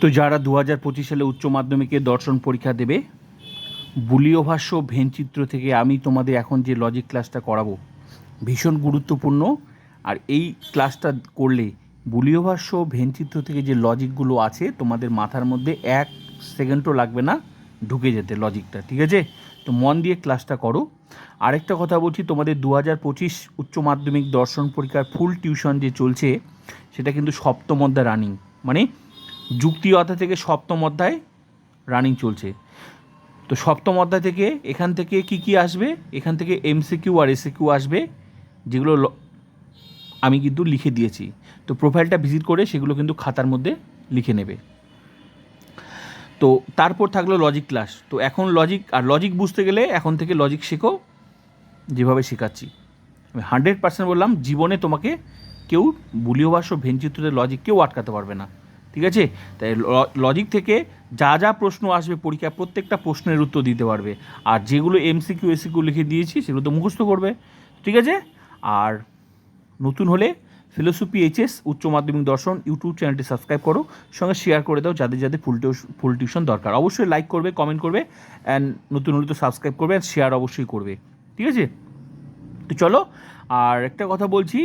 তো যারা দু হাজার পঁচিশ সালে উচ্চ মাধ্যমিকে দর্শন পরীক্ষা দেবে বুলীয় ভাষ্য ভেনচিত্র থেকে আমি তোমাদের এখন যে লজিক ক্লাসটা করাবো, ভীষণ গুরুত্বপূর্ণ। আর এই ক্লাসটা করলে বুলীয় ভাষ্য ভেনচিত্র থেকে যে লজিকগুলো আছে, তোমাদের মাথার মধ্যে এক সেকেন্ডও লাগবে না ঢুকে যেতে লজিকটা ঠিক আছে? তো মন দিয়ে ক্লাসটা করো। আরেকটা কথা বলছি, তোমাদের দু হাজার পঁচিশ উচ্চ মাধ্যমিক দর্শন পরীক্ষার ফুল টিউশন যে চলছে, সেটা কিন্তু সপ্তম অধ্যায় রানিং মানে যুক্তি অধ্যায় থেকে সপ্তম অধ্যায় রানিং চলছে। তো সপ্তম অধ্যায় থেকে এখান থেকে কি কি আসবে? এখান থেকে এমসিকিউ আর এসিকিউ আসবে, যেগুলো আমি কিন্তু লিখে দিয়েছি। তো প্রোফাইলটা ভিজিট করে সেগুলো কিন্তু খাতার মধ্যে লিখে নেবে। তো তারপর থাকল লজিক ক্লাস তো এখন লজিক আর লজিক বুঝতে গেলে এখন থেকে লজিক শেখো, যেভাবে শেখাচ্ছি। আমি হান্ড্রেড পার্সেন্ট বললাম, জীবনে তোমাকে কেউ বুলীয় ভাষ্য ভেনচিত্রের লজিক কেউ আটকাতে পারবে না। ঠিক আছে? তাই লজিক থেকে যা যা প্রশ্ন আসবে পরীক্ষায় প্রত্যেকটা প্রশ্নের উত্তর দিতে পারবে। আর যেগুলো এমসিকিউ এসিকিউ লিখে দিয়েছি সেগুলো তো মুখস্থ করবে। ঠিক আছে? আর নতুন হলে ফিলোসফি এইচএস উচ্চ মাধ্যমিক দর্শন ইউটিউব চ্যানেলটি সাবস্ক্রাইব করো, সঙ্গে শেয়ার করে দাও যাদের যাদের ফুল ফুল টিউশন দরকার। অবশ্যই লাইক করবে কমেন্ট করবে অ্যান্ড নতুন হলে তো সাবস্ক্রাইব করবে অ্যান্ড শেয়ার অবশ্যই করবে। ঠিক আছে? তো চলো, আর একটা কথা বলছি,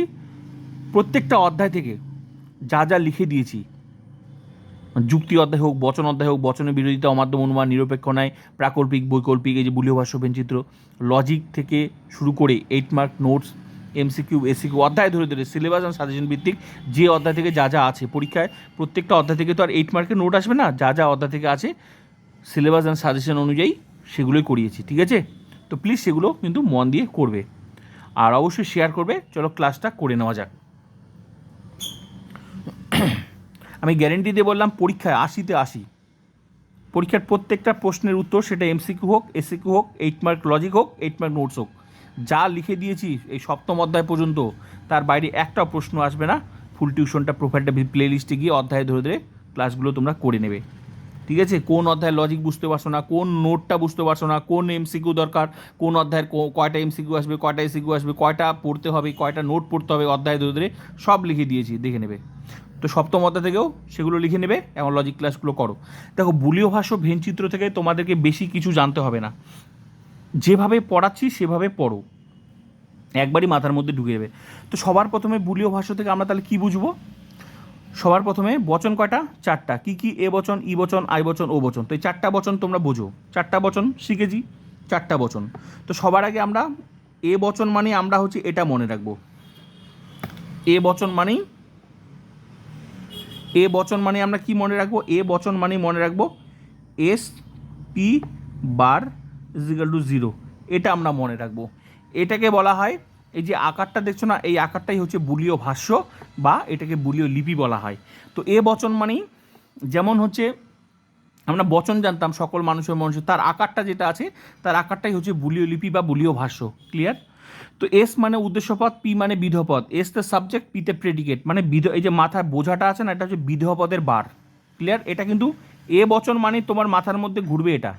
প্রত্যেকটা অধ্যায় থেকে যা যা লিখে দিয়েছি যুক্তি অধ্যায় হোক, বচন অধ্যায় হোক, বচনের বিরোধিতা, অমাধ্যম অনুমান, নিরপেক্ষ নয় প্রাকল্পিক, বৈকল্পিক, এই যে বুলীয় ভাষ্য চিত্র লজিক থেকে শুরু করে eight mark notes MCQ SAQ অধ্যায় ধরে ধরে সিলেবাস অ্যান্ড সাজেশন ভিত্তিক যে অধ্যায় থেকে যা যা আছে, পরীক্ষায় প্রত্যেকটা অধ্যায় থেকে তো আর এইট মার্কের নোট আসবে না, যা যা অধ্যায় থেকে আছে সিলেবাস অ্যান্ড সাজেশন অনুযায়ী সেগুলোই করিয়েছি, ঠিক আছে? তো প্লিজ সেগুলো কিন্তু মন দিয়ে করবে। আর অবশ্যই শেয়ার করবে, চলো ক্লাসটা করে নেওয়া যাক। আমি গ্যারেন্টি দিয়ে বললাম পরীক্ষায় আশিতে আশি। পরীক্ষার প্রত্যেকটা প্রশ্নের উত্তর সেটা এমসিকিউ হোক এসিকিউ হোক এইট মার্ক লজিক হোক এইট মার্ক নোটস হোক। যা লিখে দিয়েছি এই সপ্তম অধ্যায় পর্যন্ত, তার বাইরে একটা প্রশ্ন আসবে না। ফুল টিউশনটা প্রোফাইলটা প্লে লিস্টে গিয়ে অধ্যায় ধরে ধরে ক্লাসগুলো তোমরা করে নেবে। ঠিক আছে? কোন অধ্যায় লজিক বুঝতে পারছ না? কোন নোটটা বুঝতে পারছ না? কোন এমসিকিউ দরকার? কোন অধ্যায়ের কয়টা এমসিকিউ আসবে, কয়টা এসিকিউ আসবে, কয়টা পড়তে হবে, কয়টা নোট পড়তে হবে অধ্যায় ধরে ধরে, সব লিখে দিয়েছি, দেখে নেবে। তো সপ্তম অধ্যায় থেকেও সেগুলো লিখে নেবে এবং লজিক ক্লাসগুলো করো। দেখো, বুলীয় ভাষ্য ভেনচিত্র থেকে তোমাদেরকে বেশি কিছু জানতে হবে না। যেভাবে পড়াচ্ছি, সেভাবে পড়ো। একবারই মাথার মধ্যে ঢুকে যাবে। তো সবার প্রথমে বুলীয় ভাষ্য থেকে আমরা তাহলে কি বুঝব? সবার প্রথমে বচন কয়টা? চারটা। কি কি এ বচন, ই বচন, আই বচন, ও বচন? তো এই চারটা বচন তোমরা বোঝো। চারটা বচন শিখেছি, চারটা বচন। তো সবার আগে আমরা এ বচন মানে আমরা হচ্ছে এটা মনে রাখব। এ বচন মানেই এ বচন মানে আমরা কি মনে রাখব? এ বচন মানে মনে রাখব S P bar equal to zero. এটা আমরা মনে রাখব। এটাকে বলা হয়, এই যে আকারটা দেখছ না, এই আকারটাই হচ্ছে বুলীয় ভাষ্য বা এটাকে বুলীয় লিপি বলা হয়। তো এ বচন মানেই যেমন হচ্ছে, আমরা বচন জানতাম, সকল মানুষের মানুষের তার আকারটা যেটা আছে, তার আকারটাই হচ্ছে বুলীয় লিপি বা বুলীয় ভাষ্য। ক্লিয়ার তো এস মানে উদ্দেশ্যপদ পি মানে বিধপদ এস তে সাবজেক্ট পিতে প্রেডিকেট মানে বিধ, এই যে মাথায় বোঝাটা আছে না, এটা হচ্ছে বিধপদের বার। ক্লিয়ার এটা কিন্তু এ বচন মানে তোমার মাথার মধ্যে ঘুরবে এটা।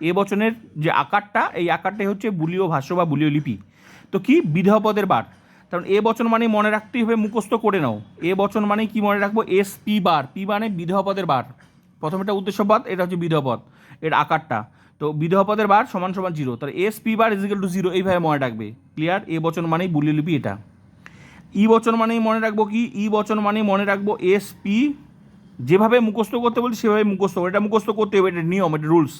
এ বচনের যে আকারটা, এই আকারটাই হচ্ছে বুলীয় ভাষ্য বা বুলীয় লিপি। তো কি? বিধপদের বার। কারণ এ বচন মানে মনে রাখতেই হবে, মুখস্থ করে নাও। এ বচন মানে কি মনে রাখব? এস পি বার। পি মানে বিধপদের বার। প্রথম এটা উদ্দেশ্যপদ এটা হচ্ছে বিধপদ এর আকারটা। তো বিধপদের বার সমান সমান জিরো। তাহলে S P bar equal to zero এইভাবে মনে রাখবে। ক্লিয়ার এ বচন মানেই বুলীয় লিপি এটা। ই বচন মানেই মনে রাখব কি? ই বচন মানেই মনে রাখব এস পি যেভাবে মুখস্থ করতে বলি সেভাবে মুখস্থ এটা মুখস্থ করতে হবে, এটা নিয়ম, এটা রুলস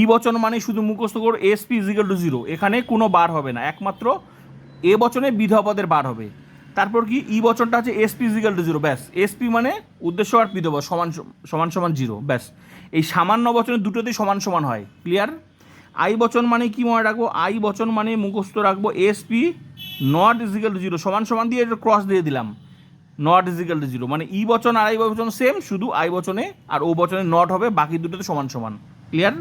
ই বচন মানে শুধু মুখস্থ করো S P equal to zero এখানে কোনো বার হবে না। একমাত্র এ বচনে বিধপদের বার হবে। তারপর কি? ই বচনটা আছে S P equal to zero ব্যাস। এস পি মানে উদ্দেশ্য আর বিধব, সমান সমান সমান জিরো, ব্যাস। এই সামান্য বচনে দুটোতেই সমান সমান হয়। ক্লিয়ার আই বচন মানে কি মনে রাখব? আই বচন মানে মুখস্থ রাখব। S P not equal to zero সমান সমান দিয়ে এটা ক্রস দিয়ে দিলাম। নট ইজিক্যাল টু জিরো মানে ই বচন আর আই বচন সেম শুধু আই বচনে আর ও বচনে নট হবে, বাকি দুটোতে সমান সমান। ক্লিয়ার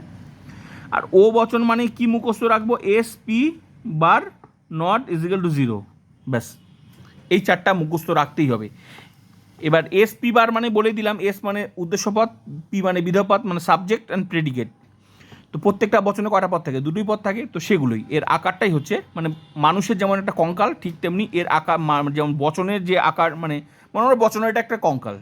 আর ও বচন মানে কি মুখস্থ রাখব? S P bar not equal to zero ব্যাস। এই চারটা মুখস্থ রাখতেই হবে। এবার এস পি বার মানে বলে দিলাম এস মানে উদ্দেশ্যপদ পি মানে বিধপদ মানে সাবজেক্ট অ্যান্ড প্রেডিকেট তো প্রত্যেকটা বচনে কটা পদ থাকে? দুটোই পদ থাকে, তো সেগুলোই। এর আকারটাই হচ্ছে মানে মানুষের যেমন একটা কঙ্কাল, ঠিক তেমনি এর আকার, মা- যেমন বচনের যে আকার মানে মনে হয় বচনের এটা একটা কঙ্কাল।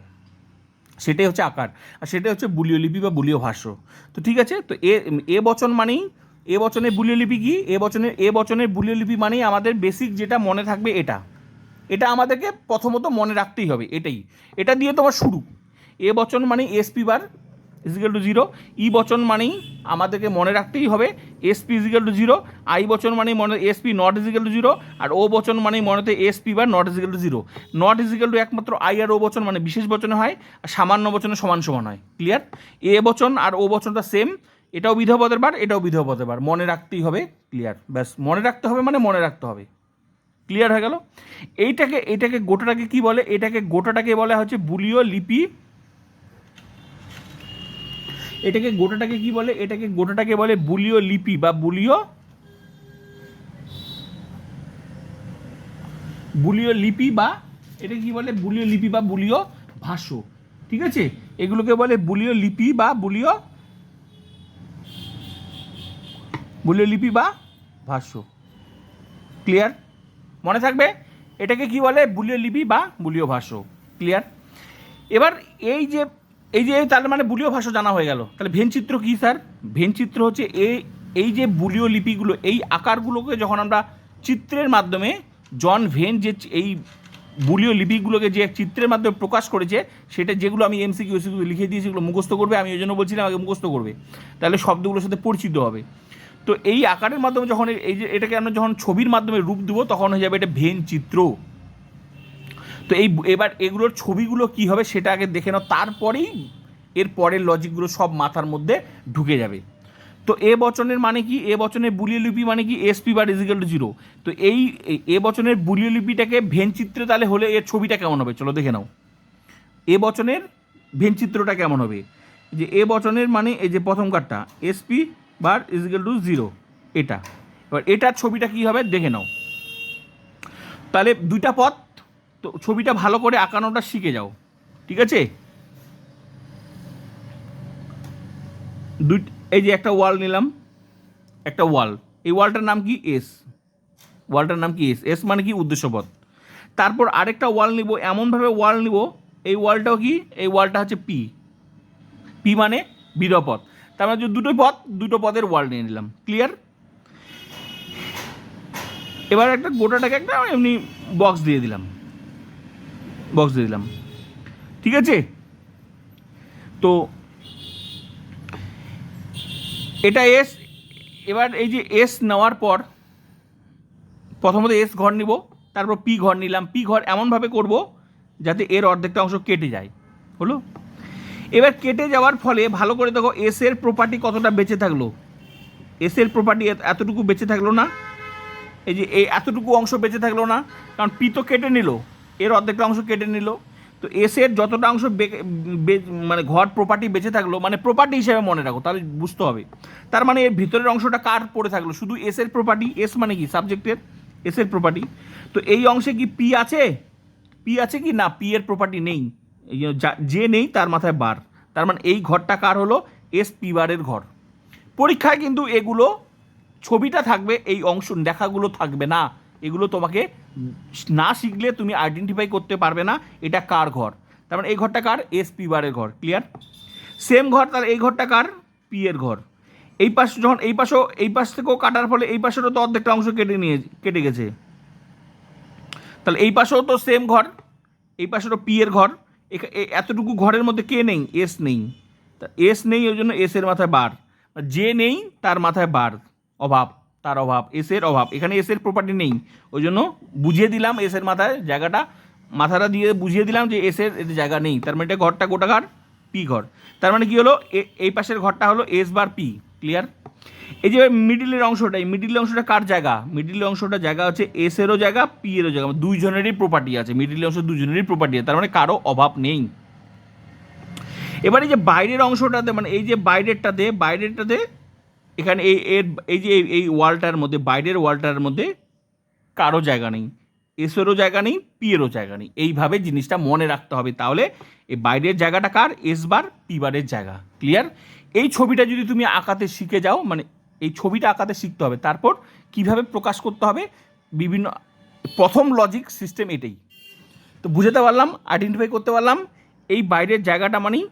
সেটাই হচ্ছে আকার। আর সেটাই হচ্ছে বুলীয় লিপি বা বুলীয় ভাষ্য। তো ঠিক আছে, তো এ এ বচন মানেই, এ বচনের বুলীয় লিপি কি? এ বচনের এ বচনের বুলীয় লিপি মানেই আমাদের বেসিক যেটা মনে থাকবে এটা। এটা আমাদেরকে প্রথমত মনে রাখতেই হবে, এটাই। এটা দিয়ে তোমার শুরু। এ বচন মানে S P bar equal to zero E বচন মানেই আমাদেরকে মনে রাখতেই হবে S P equal to zero I বচন মানেই মনে S P not equal to zero R O বচন মানেই মনেতে S P bar not equal to zero not equal to একমাত্র আই আর ও বচন মানে বিশেষ বচনে হয়, আর সামান্য বচনে সমান সমান হয়। ক্লিয়ার এ বচন আর ও বচনটা সেম এটাও বিধেয় পদের বার এটাও বিধেয় পদের বার মনে রাখতেই হবে ক্লিয়ার ব্যাস, মনে রাখতে হবে মানে মনে রাখতে হবে। ক্লিয়ার হয়ে গেল? এইটাকে এটাকে গোটাটাকে কি বলে? এটাকে গোটাটাকে বলা হচ্ছে বুলীয় লিপি। এটাকে গোটাটাকে কি বলে? এটাকে গোটাটাকে বলে বুলীয় লিপি বা বুলীয় বুলীয় লিপি বা এটা কি বলে? বুলীয় লিপি বা বুলীয় ভাষ্য। ঠিক আছে? এগুলোকে বলে বুলীয় লিপি বা বুলীয় বুলীয় লিপি বা ভাষ্য। ক্লিয়ার মনে থাকবে? এটাকে কি বলে? বুলীয় লিপি বা বুলীয় ভাষ্য। ক্লিয়ার এবার এই যে এই যে, তার মানে বুলীয় ভাষ্য জানা হয়ে গেল। তাহলে ভেনচিত্র কী, স্যার? ভেনচিত্র হচ্ছে এই এই যে বুলীয় লিপিগুলো, এই আকারগুলোকে যখন আমরা চিত্রের মাধ্যমে জন ভেন যে এই বুলীয় লিপিগুলোকে যে চিত্রের মাধ্যমে প্রকাশ করেছে, সেটা যেগুলো আমি এমসিকিউ লিখে দিয়েছি, সেগুলো মুখস্থ করবে, আমি ওই জন্য বলছিলাম, আগে মুখস্থ করবে। তাহলে শব্দগুলোর সাথে পরিচিত হবে। তো এই আকারের মাধ্যমে যখন এই যে এটাকে আমরা যখন ছবির মাধ্যমে রূপ দেবো, তখন হয়ে যাবে এটা ভেন চিত্র। তো এই এবার এগুলোর ছবিগুলো কি হবে সেটা আগে দেখে নাও, তারপরেই এর পরের লজিকগুলো সব মাথার মধ্যে ঢুকে যাবে। তো এ বচনের মানে কি? এ বচনের বুলীয় লিপি মানে কি? এসপি বা ডিজিক্যাল টু জিরো তো এই এ বচনের বুলীয় লিপিটাকে ভেন চিত্রে তাহলে হলে এর ছবিটা কেমন হবে? চলো দেখে নাও। এ বচনের ভেন চিত্রটা কেমন হবে? যে এ বচনের মানে এই যে প্রথম কার্ডটা S P bar equal to zero এটা। এবার এটার ছবিটা কি হবে? দেখে নাও। তাহলে দুইটা পথ, তো ছবিটা ভালো করে আঁকানোটা শিখে যাও। ঠিক আছে? দুই এই যে একটা ওয়াল নিলাম, একটা ওয়াল এই ওয়ালটার নাম কি? এস ওয়ালটার নাম কি? এস এস মানে কি? উদ্দেশ্যপথ তারপর আরেকটা ওয়াল নিব, এমনভাবে ওয়াল নিব, এই ওয়ালটাও কি? এই ওয়ালটা হচ্ছে পি পি মানে বিরপথ তার মানে দুটো পথ, দুটো পদের ওয়াল নিয়ে নিলাম। ক্লিয়ার এবার একটা গোটাটাকে একটা এমনি বক্স দিয়ে দিলাম। বক্স দিয়ে দিলাম। ঠিক আছে? তো এটা এস এবার এই যে এস নেওয়ার পর প্রথমত এস ঘর নিব, তারপর পি ঘর নিলাম। পি ঘর এমনভাবে করব যাতে এর অর্ধেকটা অংশ কেটে যায়। হলো? এবার কেটে যাওয়ার ফলে ভালো করে দেখো এস এর প্রপার্টি কতটা বেঁচে থাকল। এস এর প্রপার্টি এতটুকু বেঁচে থাকল না। এই যে এই এতটুকু অংশ বেঁচে থাকল না, কারণ পি তো কেটে নিল, এর অর্ধেকটা অংশ কেটে নিল। তো এস এর যতটা অংশ মানে ঘর প্রপার্টি বেঁচে থাকল মানে প্রপার্টি হিসেবে মনে রাখো, তাহলে বুঝতে হবে। তার মানে এর ভিতরের অংশটা কার পড়ে থাকল? শুধু এস এর প্রপার্টি এস মানে কি? সাবজেক্টের এস এর প্রপার্টি তো এই অংশে কি পি আছে? পি আছে কি? না পি এর প্রপার্টি নেই। যে, যা- নেই তার মাথায় বার। তার মানে এই ঘরটা কার হলো? এস পি বারের ঘর। পরীক্ষায় কিন্তু এগুলো, ছবিটা থাকবে, এই অংশ দেখাগুলো থাকবে না। এগুলো তোমাকে না শিখলে তুমি আইডেন্টিফাই করতে পারবে না এটা কার ঘর। তার মানে এই ঘরটা কার? এস পি বারের ঘর। ক্লিয়ার সেম ঘর, তার এই ঘরটা কার? পি এর ঘর। এই পাশ যখন, এই পাশেও, এই পাশ থেকেও কাটার ফলে এই পাশেরও তো অর্ধেকটা অংশ কেটে নিয়ে, কেটে গেছে। তাহলে এই পাশেও তো সেম ঘর, এই পাশেরও পি এর ঘর। এতটুকু ঘরের মধ্যে কে নেই? এস নেই। তা এস নেই, ওই জন্য এস এর মাথায় বার। যে নেই, তার মাথায় বার। অভাব, তার অভাব, এস এর অভাব। এখানে এসের প্রপার্টি নেই। ওই জন্য বুঝিয়ে দিলাম এসের মাথায় জায়গাটা। মাথাটা দিয়ে বুঝিয়ে দিলাম যে এসের এতে জায়গা নেই। তার মানে এটা ঘরটা গোটা ঘর, পি ঘর। তার মানে কি হলো? এই পাশের ঘরটা হলো এস বার পি। ক্লিয়ার? এই যে মিডিলের অংশটা, এই মিডিলের অংশটা কার জায়গা? মিডিলের অংশটা জায়গা হচ্ছে এস এরও জায়গা পি এরও জায়গা। মানে দুইজনেরই প্রপার্টি আছে, মিডিলের অংশ দুজনেরই প্রপার্টি আছে, তার মানে কারও অভাব নেই। এবার এই যে বাইরের অংশটাতে মানে এই যে বাইরেরটাতে বাইরেরটাতে এখানে এই, এর, এই যে এই- ওয়ালটার মধ্যে, বাইরের ওয়ালটার মধ্যে কারও জায়গা নেই। এসেরও জায়গা নেই পি এরও জায়গা নেই। এইভাবে জিনিসটা মনে রাখতে হবে। তাহলে এই বাইরের জায়গাটা কার? এস বার পি বারের জায়গা। ক্লিয়ার এই ছবিটা যদি তুমি আঁকাতে শিখে যাও মানে এই ছবিটা আঁকাতে শিখতে হবে, তারপর কীভাবে প্রকাশ করতে হবে, বিভিন্ন, প্রথম লজিক সিস্টেম এটাই। তো বুঝাতে পারলাম আইডেন্টিফাই করতে পারলাম, এই বাইরের জায়গাটা মানেই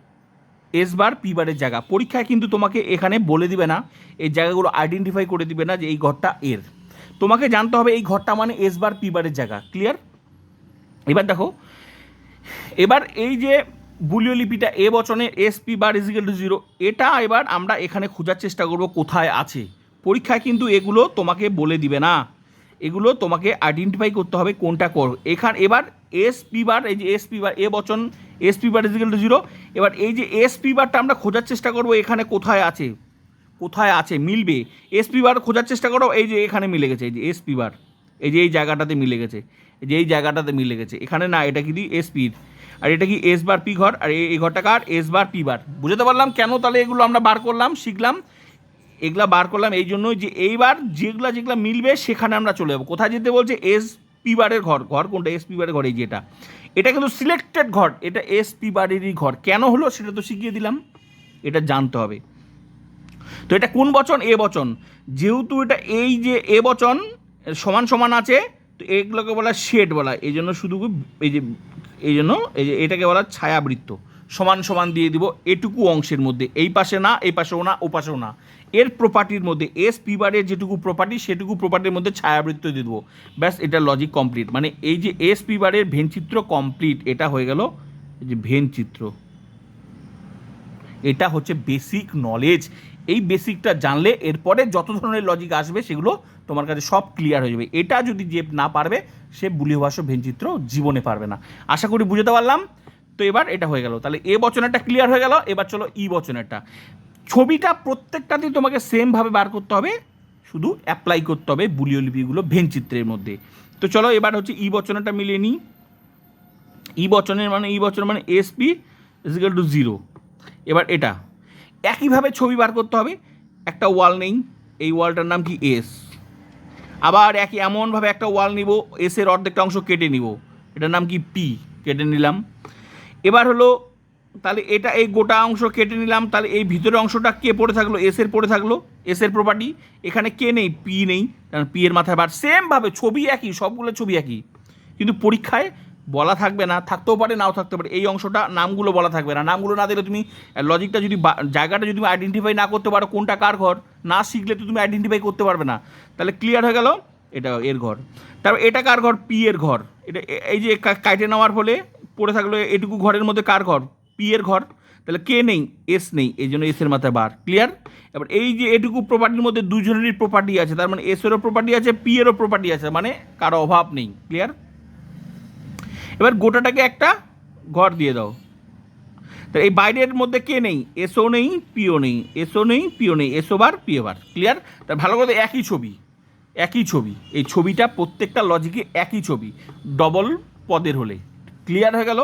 এস বার পি বারের জায়গা। পরীক্ষায় কিন্তু তোমাকে এখানে বলে দিবে না, এই জায়গাগুলো আইডেন্টিফাই করে দিবে না যে এই ঘরটা এর। তোমাকে জানতে হবে এই ঘরটা মানে এস বার পি বারের জায়গা ক্লিয়ার এবার দেখো, এবার এই যে বুলীয় লিপিটা এ বচনে S P bar equal to zero এটা এবার আমরা এখানে খোঁজার চেষ্টা করব কোথায় আছে। পরীক্ষায় কিন্তু এগুলো তোমাকে বলে দিবে না। এগুলো তোমাকে আইডেন্টিফাই করতে হবে কোনটা কর। এখান এবার এস পি বার এই যে এস পি বার এ বচন S P bar equal to zero এবার এই যে এস পি বারটা আমরা খোঁজার চেষ্টা করব এখানে কোথায় আছে। কোথায় আছে? মিলবে। এসপি বার খোঁজার চেষ্টা করো, এই যে এখানে মিলে গেছে, এই যে এসপি বার এই যে এই জায়গাটাতে মিলে গেছে। এই যে এই জায়গাটাতে মিলে গেছে। এখানে না, এটা কি এসপির আর এটা কি এস বার পি ঘর? আর এই- ঘরটা কার? এস বার পি বার বুঝতে পারলাম কেন তাহলে এগুলো আমরা বার করলাম, শিখলাম। এগুলা বার করলাম এই জন্য যে এইবার যেগুলা যেগুলা মিলবে সেখানে আমরা চলে যাব। কোথায় যেতে বলছে? এস পি বারের ঘর। ঘর কোনটা? এস পি বারের ঘর, এই যেটা এটা। কিন্তু সিলেক্টেড ঘর। এটা এস পি বারেরই ঘর। কেন হলো সেটা তো শিখিয়ে দিলাম। এটা জানতে হবে। তো এটা কোন বচন? এ বচন। যেহেতু এটা এই যে এ বচন, সমান সমান আছে, তো এগুলোকে বলা শেড বলা। এই জন্য শুধু এই যে এই জন্য এই যে এটাকে বলা ছায়াবৃত্ত। সমান সমান দিয়ে দিব এটুকু অংশের মধ্যে। এই পাশে না, এই পাশেও না, ও পাশেও না। এর প্রপার্টির মধ্যে এস পিবারের যেটুকু প্রপার্টি সেটুকু প্রপার্টির মধ্যে ছায়াবৃত্ত দিয়ে দেবো। ব্যাস, এটা লজিক কমপ্লিট মানে এই যে এস পিবারের ভেনচিত্র কমপ্লিট এটা হয়ে গেল যে ভেনচিত্র। এটা হচ্ছে বেসিক নলেজ এই বেসিকটা জানলে এরপরে যত ধরনের লজিক আসবে সেগুলো তোমার কাছে সব ক্লিয়ার হয়ে যাবে। এটা যদি যে না পারবে, সে ভাষ্য ভেনচিত্র জীবনে পারবে না। আশা করি বুঝতে পারলাম? তো এবার এটা হয়ে গেল। তাহলে এ বচনেরটা ক্লিয়ার হয়ে গেল, এবার চলো ই বচনেরটা। ছবিটা প্রত্যেকটাতেই তোমাকে সেমভাবে বার করতে হবে, শুধু অ্যাপ্লাই করতে হবে বুলীয় লিপিগুলো ভেনচিত্রের মধ্যে। তো চলো এবার হচ্ছে ই বচনটা মিলিয়ে নিই। ই বচনের মানে ই বচন মানে এসপি ইজিক্যাল টু জিরো এবার এটা। একইভাবে ছবি বার করতে হবে। একটা ওয়াল নেই, এই ওয়ালটার নাম কি? এস আবার একই এমনভাবে একটা ওয়াল নিব এসের অর্ধেকটা অংশ কেটে নিব। এটার নাম কি? পি কেটে নিলাম। এবার হলো, তাহলে এটা এই গোটা অংশ কেটে নিলাম, তাহলে এই ভিতরের অংশটা কে পড়ে থাকল? এসের পড়ে থাকল। এসের প্রপার্টি এখানে কে নেই? পি নেই। কারণ পি এর মাথায় বার। সেমভাবে ছবি একই, সবগুলো ছবি একই। কিন্তু পরীক্ষায় বলা থাকবে না, থাকতেও পারে, নাও থাকতে পারে। এই অংশটা নামগুলো বলা থাকবে না। নামগুলো না দিলে তুমি লজিকটা যদি জায়গাটা যদি আইডেন্টিফাই না করতে পারো, কোনটা কার ঘর, না শিখলে তো তুমি আইডেন্টিফাই করতে পারবে না। তাহলে ক্লিয়ার হয়ে গেল? এটা এর ঘর। তারপর এটা কার ঘর? পি এর ঘর। এটা এই যে কাটে নেওয়ার ফলে পড়ে থাকল এটুকু ঘরের মধ্যে কার ঘর? পি এর ঘর। তাহলে কে নেই এস নেই, এই জন্য এসের মাথায় বার ক্লিয়ার এবার এই যে এটুকু প্রপার্টির মধ্যে দুজনেরই প্রপার্টি আছে, তার মানে এসেরও প্রপার্টি আছে পি এরও প্রপার্টি আছে মানে কারও অভাব নেই। ক্লিয়ার এবার গোটাটাকে একটা ঘর দিয়ে দাও। তো এই বাইরের মধ্যে কে নেই? এসও নেই, পিও নেই। এসও নেই, পিও নেই। এসো বার, পিও বার। ক্লিয়ার তা ভালো কথা একই ছবি একই ছবি। এই ছবিটা প্রত্যেকটা লজিকে একই ছবি। ডবল পদের হলে। ক্লিয়ার হয়ে গেল?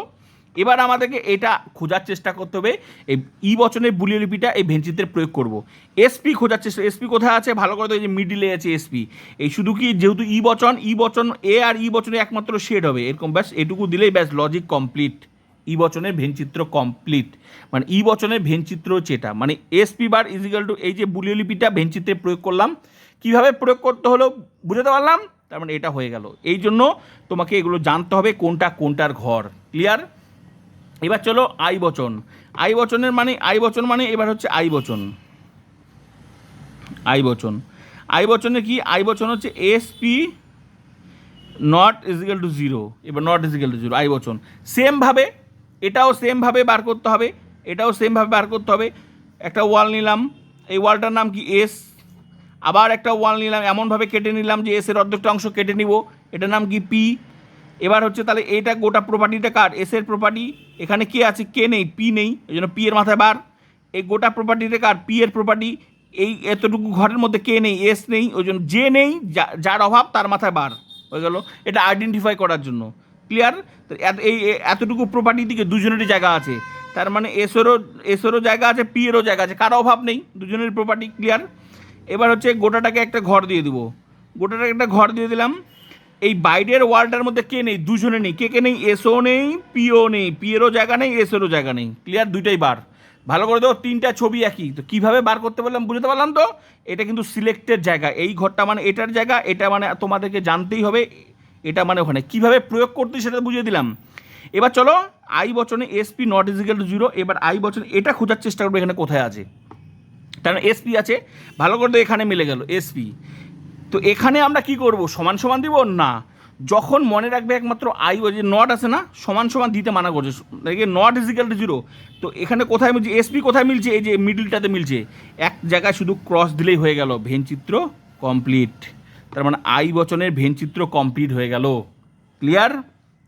এবার আমাদেরকে এটা খোঁজার চেষ্টা করতে হবে। এই ই বচনের বুলিয়ে লিপিটা এই ভেঞ্চিত্রে প্রয়োগ করব। এসপি খোঁজার চেষ্টা এসপি কোথায় আছে? ভালো করে তো এই যে মিডিলে আছে এসপি এই শুধু কি যেহেতু ই বচন ই বচন এ আর ই বচনে একমাত্র শেড হবে। এরকম ব্যাস, এটুকু দিলেই ব্যাস লজিক কমপ্লিট ই বচনের ভেনচিত্র কমপ্লিট মানে ই বচনের ভেনচিত্র হচ্ছে এটা। মানে এসপি বার ইজিক্যাল টু এই যে বুলিয় লিপিটা ভেনচিত্রে প্রয়োগ করলাম। কীভাবে প্রয়োগ করতে হলো বুঝতে পারলাম? তার মানে এটা হয়ে গেল। এই জন্য তোমাকে এগুলো জানতে হবে, কোনটা কোনটার ঘর। ক্লিয়ার এবার চলো আই বচন। আই বচনের মানে আই বচন মানে এবার হচ্ছে আই বচন। আই বচন। আই বচনে কি? আই বচন হচ্ছে S P not equal to zero এবার not equal to zero I বচন। সেমভাবে এটাও সেমভাবে বার করতে হবে, এটাও সেমভাবে বার করতে হবে। একটা ওয়াল নিলাম, এই ওয়ালটার নাম কি? এস আবার একটা ওয়াল নিলাম, এমনভাবে কেটে নিলাম যে এসের অর্ধেকটা অংশ কেটে নিব। এটার নাম কি? পি এবার হচ্ছে তাহলে এইটা গোটা প্রপার্টিটা কার? এসের প্রপার্টি এখানে কে আছে? কে নেই? পি নেই। এই জন্য পি এর মাথায় বার। এই গোটা প্রপার্টিটা কার? পি এর প্রপার্টি এই এতটুকু ঘরের মধ্যে কে নেই? এস নেই। ওই জন্য যে নেই। যার অভাব, তার মাথায় বার। হয়ে গেল। এটা আইডেন্টিফাই করার জন্য। ক্লিয়ার এই এতটুকু প্রপার্টির দিকে দুজনেরই জায়গা আছে। তার মানে এসেরও এসেরও জায়গা আছে পি এরও জায়গা আছে। কারও অভাব নেই। দুজনের প্রপার্টি ক্লিয়ার এবার হচ্ছে গোটাটাকে একটা ঘর দিয়ে দিব। গোটাটাকে একটা ঘর দিয়ে দিলাম। এই বাইরের ওয়ালটার মধ্যে কে নেই? দুজনে নেই। কে কে নেই? এসও নেই, পিও নেই। পিয়েরও জায়গা নেই এসেরও জায়গা নেই। ক্লিয়ার দুইটাই বার। ভালো করে দাও তিনটা ছবি একই। তো কীভাবে বার করতে পারলাম বুঝতে পারলাম তো? এটা কিন্তু সিলেক্টেড জায়গা। এই ঘরটা মানে এটার জায়গা, এটা মানে তোমাদেরকে জানতেই হবে, এটা মানে ওখানে। কীভাবে প্রয়োগ করতে সেটা বুঝিয়ে দিলাম। এবার চলো, আই বচনে S P not equal to zero এবার আই বচনে এটা খোঁজার চেষ্টা করব এখানে কোথায় আছে। কারণ এসপি আছে, ভালো করে তো এখানে মিলে গেল, এসপি। তো এখানে আমরা কি করব? সমান সমান দিব? না। যখন মনে রাখবে একমাত্র আই যে নট আছে না, সমান সমান দিতে মানা করছে। নট ইজিক্যাল টু জিরো তো এখানে কোথায় মিলছে? এসপি কোথায় মিলছে? এই যে মিডিলটাতে মিলছে। এক জায়গায় শুধু ক্রস দিলেই হয়ে গেল। ভেনচিত্র কমপ্লিট তার মানে আই বচনের ভেনচিত্র কমপ্লিট হয়ে গেল। ক্লিয়ার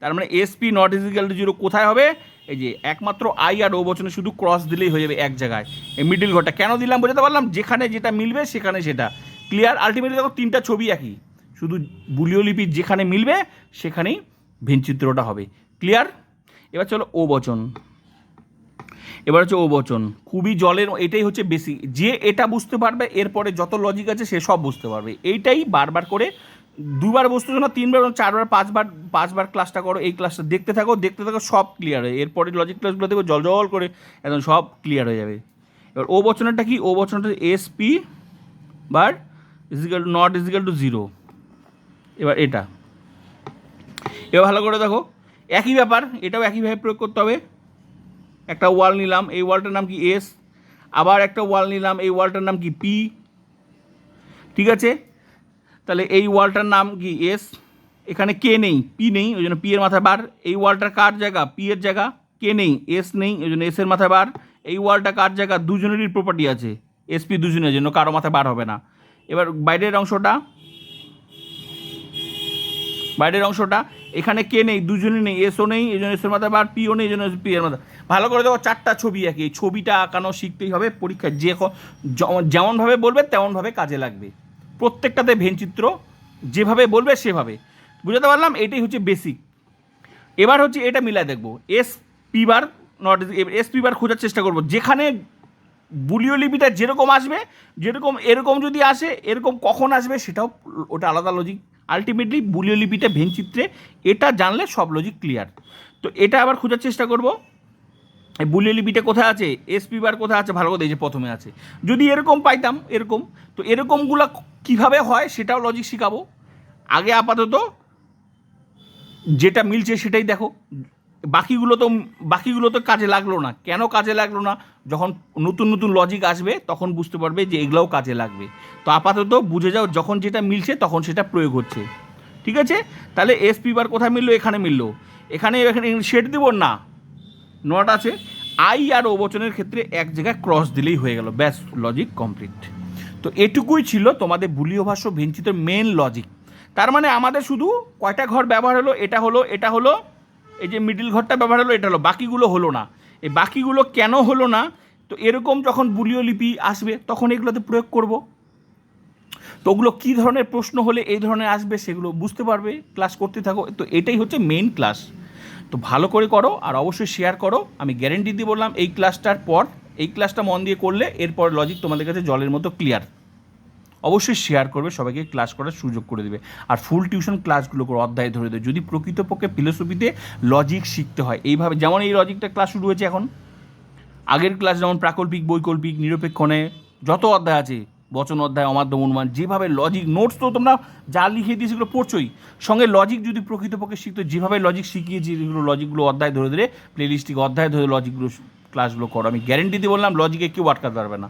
তার মানে S P not equal to zero কোথায় হবে? এই যে একমাত্র আই আর ও বচনে শুধু ক্রস দিলেই হয়ে যাবে এক জায়গায়। এই মিডিল ঘরটা কেন দিলাম? বোঝাতে পারলাম? যেখানে যেটা মিলবে সেখানে সেটা। ক্লিয়ার আলটিমেটলি দেখো তিনটা ছবি একই। শুধু বুলিও লিপি যেখানে মিলবে, সেখানেই ভেনচিত্রটা হবে। ক্লিয়ার এবার চলো ও বচন। এবার হচ্ছে ও বচন। খুবই জলের, এটাই হচ্ছে বেশি যে এটা বুঝতে পারবে, এরপরে যত লজিক আছে, সে সব বুঝতে পারবে। এইটাই বারবার করে, দুবার বুঝতে না তিনবার চারবার, পাঁচবার পাঁচবার ক্লাসটা করো, এই ক্লাসটা দেখতে থাকো দেখতে থাকো, সব ক্লিয়ার হয় এরপরে লজিক ক্লাসগুলো দেখো জল জল করে একদম সব ক্লিয়ার হয়ে যাবে। এবার ও বচনটা কি? O বচনটা S P bar equal to not equal to zero এবার এটা। এবার ভালো করে দেখো, একই ব্যাপার, এটাও একইভাবে প্রয়োগ করতে হবে। একটা ওয়াল নিলাম, এই ওয়ালটার নাম কি এস আবার একটা ওয়াল নিলাম, এই ওয়ালটার নাম কি পি ঠিক আছে? তাহলে এই ওয়ালটার নাম কি এস এখানে কে নেই পি নেই, ওই জন্য পি এর মাথায় বার। এই ওয়ালটার কার জায়গা? পি এর জায়গা কে নেই এস নেই, ওই জন্য এস এর মাথায় বার। এই ওয়ালটা কার জায়গা? দুজনেরই প্রপার্টি আছে। এসপি দুজনের জন্য, কারও মাথায় বার হবে না। এবার বাইরের অংশটা। বাইরের অংশটা। এখানে কে নেই? দুজনে নেই এসও নেই, এই জন্য এসের মাথায় বা পিও নেই, এই জন্য পি এর মাথায়। ভালো করে দেখো, চারটা ছবি এই ছবিটা আঁকানো শিখতেই হবে, পরীক্ষায় যে যেমনভাবে বলবে, তেমনভাবে কাজে লাগবে। প্রত্যেকটাতে ভেনচিত্র যেভাবে বলবে, সেভাবে। বুঝতে পারলাম? এটাই হচ্ছে বেসিক এবার হচ্ছে এটা মিলায় দেখব। S P bar not S P bar খোঁজার চেষ্টা করব। যেখানে বুলিও লিপিটা যেরকম আসবে, যেরকম, এরকম যদি আসে, এরকম কখন আসবে সেটাও ওটা আলাদা লজিক আলটিমেটলি বুলিও লিপিটা ভেনচিত্রে এটা জানলে সব লজিক ক্লিয়ার তো এটা আবার খোঁজার চেষ্টা করব। এই বুলিও লিপিটা কোথায় আছে? এসপি বার কোথায় আছে? ভালো এই যে প্রথমে আছে। যদি এরকম পাইতাম, এরকম, তো এরকমগুলো কীভাবে হয় সেটাও লজিক শেখাবো। আগে আপাতত যেটা মিলছে সেটাই দেখো। বাকিগুলো তো বাকিগুলো তো কাজে লাগল না। কেন কাজে লাগল না? যখন নতুন নতুন লজিক আসবে, তখন বুঝতে পারবে যে এগুলোও কাজে লাগবে। তো আপাতত বুঝে যাও, যখন যেটা মিলছে তখন সেটা প্রয়োগ হচ্ছে। ঠিক আছে? তাহলে এসপি বার কোথায় মিললো? এখানে মিললো। এখানে এখানে শেড দিব? না। নট আছে। আই আর ও বচনের ক্ষেত্রে এক জায়গায় ক্রস দিলেই হয়ে গেল। ব্যাস লজিক কমপ্লিট তো এটুকুই ছিল তোমাদের বুলীয় ভাষ্য ভেঞ্চিত মেন লজিক তার মানে আমাদের শুধু কয়টা ঘর ব্যবহার হলো? এটা হলো এটা হলো এই যে মিডিল ঘরটা ব্যবহার হলো, এটা হলো। বাকিগুলো হলো না। এই বাকিগুলো কেন হলো না? তো এরকম যখন বুলীয় লিপি আসবে, তখন এগুলোতে প্রয়োগ করব। তো ওগুলো কী ধরনের প্রশ্ন হলে এই ধরনের আসবে, সেগুলো বুঝতে পারবে ক্লাস করতে থাকো। তো এটাই হচ্ছে মেইন ক্লাস তো ভালো করে করো আর অবশ্যই শেয়ার করো। আমি গ্যারেন্টি দিয়ে বললাম, এই ক্লাসটার পর, এই ক্লাসটা মন দিয়ে করলে, এরপর লজিক তোমাদের কাছে জলের মতো ক্লিয়ার অবশ্যই শেয়ার করবে, সবাইকে ক্লাস করার সুযোগ করে দেবে। আর ফুল টিউশন ক্লাসগুলো করে, অধ্যায় ধরে দেবে যদি প্রকৃতপক্ষে ফিলোসফিতে লজিক শিখতে হয়, এইভাবে যেমন এই লজিকটা ক্লাস শুরু হয়েছে এখন, আগের ক্লাস যেমন প্রাকল্পিক, বৈকল্পিক, নিরপেক্ষণে যত অধ্যায় আছে, বচন অধ্যায় অমাধ্যম অনুমান যেভাবে লজিক নোটস তো তোমরা যা লিখে দিয়ে সেগুলো পড়ছোই। সঙ্গে লজিক যদি প্রকৃতপক্ষে শিখতো, যেভাবে লজিক শিখিয়েছি, যেগুলো লজিকগুলো অধ্যায় ধরে ধরে প্লেলিস্টিক অধ্যায় ধরে লজিকগুলো ক্লাসগুলো করো। আমি গ্যারেন্টি দিয়ে বললাম লজিকে কেউ আটকাতে পারবে না।